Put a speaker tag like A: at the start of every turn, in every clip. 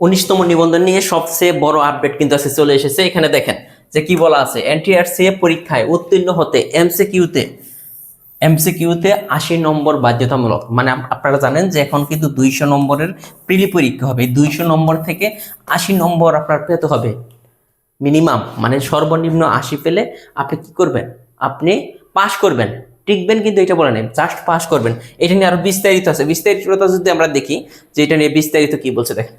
A: উনিশতম নিবন্ধন নিয়ে সবচেয়ে বড় আপডেট কিন্তু আছে চলে এসেছে। এখানে দেখেন যে কি বলা আছে এনটিআরসি পরীক্ষায় উত্তীর্ণ হতে এমসিকিউতে এমসিকিউতে আশি নম্বর বাধ্যতামূলক। মানে আপনারা জানেন যে এখন কিন্তু দুইশো নম্বরের প্রিলি পরীক্ষা হবে। দুইশো নম্বর থেকে আশি নম্বর আপনার পেতে হবে। মিনিমাম মানে সর্বনিম্ন আশি পেলে আপনি কি করবেন? আপনি পাস করবেন। টিকবেন কিন্তু এটা বলে নেই জাস্ট পাস করবেন। এটা নিয়ে আরও বিস্তারিত আছে। বিস্তারিতটা যদি আমরা দেখি, যে এটা নিয়ে বিস্তারিত কি বলছে দেখেন।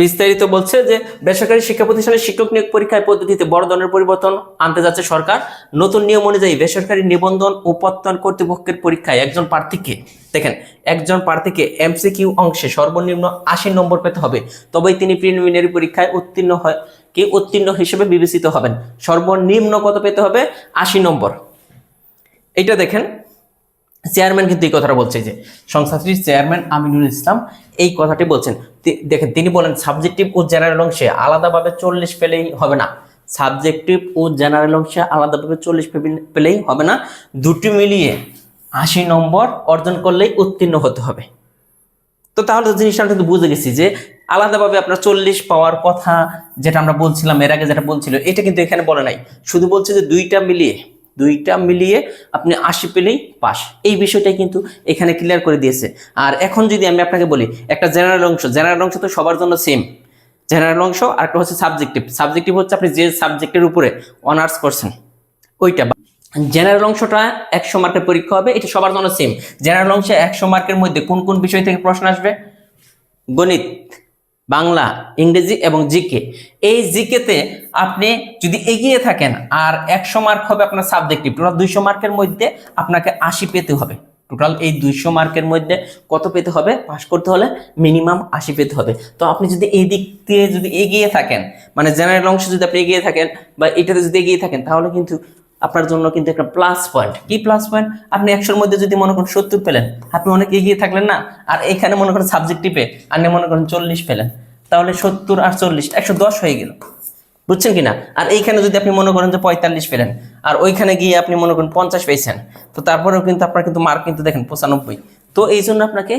A: বিস্তারিত বলছে যে বেসরকারি শিক্ষা প্রতিষ্ঠানের শিক্ষক নিয়োগ পরীক্ষায় পদ্ধতিতে বড় ধরনের পরিবর্তন আনতে যাচ্ছে সরকার। নতুন নিয়ম অনুযায়ী বেসরকারি নিবন্ধন ও প্রত্যয়ন কর্তৃপক্ষের পরীক্ষায় একজন প্রার্থীকে, দেখেন, একজন প্রার্থীকে এমসিকিউ অংশে সর্বনিম্ন আশি নম্বর পেতে হবে। তবেই তিনি প্রিলিমিনারি পরীক্ষায় উত্তীর্ণ হয়, কি উত্তীর্ণ হিসেবে বিবেচিত হবেন। সর্বনিম্ন কত পেতে হবে? আশি নম্বর। এটা দেখেন চেয়ারম্যান কিন্তু এই কথাটা বলছে যে, সংস্থাটির চেয়ারম্যান আমিনুল ইসলাম এই কথাটি বলছেন। দেখেন, তিনি বলেন, সাবজেক্টিভ ও জেনারেল অংশে আলাদাভাবে চল্লিশ পেলেই হবে না। সাবজেক্টিভ ও জেনারেল অংশে আলাদাভাবে চল্লিশ পেলেই হবে না। দুটি মিলিয়ে আশি নম্বর অর্জন করলেই উত্তীর্ণ হতে হবে। তো তাহলে তো জিনিসটা কিন্তু বুঝে গেছি যে, আলাদাভাবে আপনার চল্লিশ পাওয়ার কথা যেটা আমরা বলছিলাম, এর আগে যেটা বলছিল, এটা কিন্তু এখানে বলে নাই। শুধু বলছে যে দুইটা মিলিয়ে দুইটা মিলিয়ে আপনি আশি পেলেই পাস। এই বিষয়টাই কিন্তু এখানে ক্লিয়ার করে দিয়েছে। আর এখন যদি আমি আপনাকে বলি, একটা জেনারেল অংশ জেনারেল অংশ তো সবার জন্য সেম জেনারেল অংশ আর একটা হচ্ছে সাবজেক্টিভ সাবজেক্টিভ হচ্ছে আপনি যে সাবজেক্টের উপরে অনার্স করছেন, ওইটা জেনারেল অংশটা একশো মার্কের পরীক্ষা হবে, এটা সবার জন্য সেম জেনারেল অংশে একশো মার্কের মধ্যে কোন কোন বিষয় থেকে প্রশ্ন আসবে? গণিত। বাংলা, ইংরেজি এবং জিকে। এই জিকেতে আপনি যদি এগিয়ে থাকেন, আর একশো মার্ক হবে আপনার সাবজেক্টিভ টোটাল দুইশো মার্কের মধ্যে আপনাকে আশি পেতে হবে। টোটাল এই দুইশো মার্কের মধ্যে কত পেতে হবে? পাশ করতে হলে মিনিমাম আশি পেতে হবে। তো আপনি যদি এই দিক দিয়ে যদি এগিয়ে থাকেন মানে জেনারেল অংশে যদি আপনি এগিয়ে থাকেন বা এটাতে যদি এগিয়ে থাকেন, তাহলে কিন্তু আপনার জন্য কিন্তু একটা প্লাস পয়েন্ট কি প্লাস পয়েন্ট আপনি একশোর মধ্যে যদি মনে করেন সত্তর পেলেন, আপনি অনেক এগিয়ে থাকলেন না, আর এখানে মনে করেন সাবজেক্টিভে আপনি মনে করেন চল্লিশ পেলেন, তাহলে সত্তর আর চল্লিশ, একশো দশ হয়ে গেল। বুঝছেন কিনা? আর এইখানে যদি আপনি মনে করেন যে পঁয়তাল্লিশ পেলেন, আর ওইখানে গিয়ে আপনি মনে করেন পঞ্চাশ পেয়েছেন, তো তারপরেও কিন্তু আপনার কিন্তু মার্ক কিন্তু দেখেন পঁচানব্বই। তো এই জন্য আপনাকে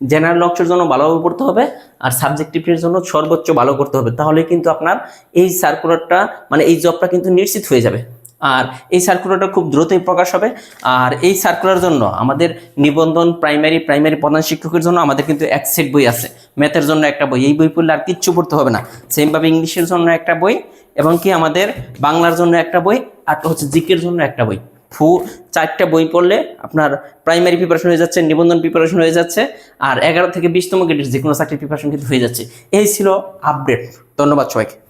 A: জেনারেল অংশের জন্য ভালোভাবে পড়তে হবে, আর সাবজেক্টিভের জন্য সর্বোচ্চ ভালো করতে হবে। তাহলে কিন্তু আপনার এই সার্কুলারটা মানে এই জবটা কিন্তু নিশ্চিত হয়ে যাবে। আর এই সার্কুলারটা খুব দ্রুতই প্রকাশ হবে। আর এই সার্কুলার জন্য আমাদের নিবন্ধন প্রাইমারি প্রাইমারি প্রধান শিক্ষকের জন্য আমাদের কিন্তু এক সেট বই আছে। ম্যাথের জন্য একটা বই। এই বই পড়লে আর কিচ্ছু পড়তে হবে না। সেমভাবে ইংলিশের জন্য একটা বই এবং কি আমাদের বাংলার জন্য একটা বই আর হচ্ছে জিকের জন্য একটা বই। ফু, চারটা বই পড়লে আপনার প্রাইমারি প্রিপারেশন হয়ে যাচ্ছে, নিবন্ধন প্রিপারেশন হয়ে যাচ্ছে আর এগারো থেকে বিশতম গ্রেডের যে কোনো চাকরির প্রিপারেশন কিন্তু হয়ে যাচ্ছে। এই ছিল আপডেট ধন্যবাদ সবাইকে।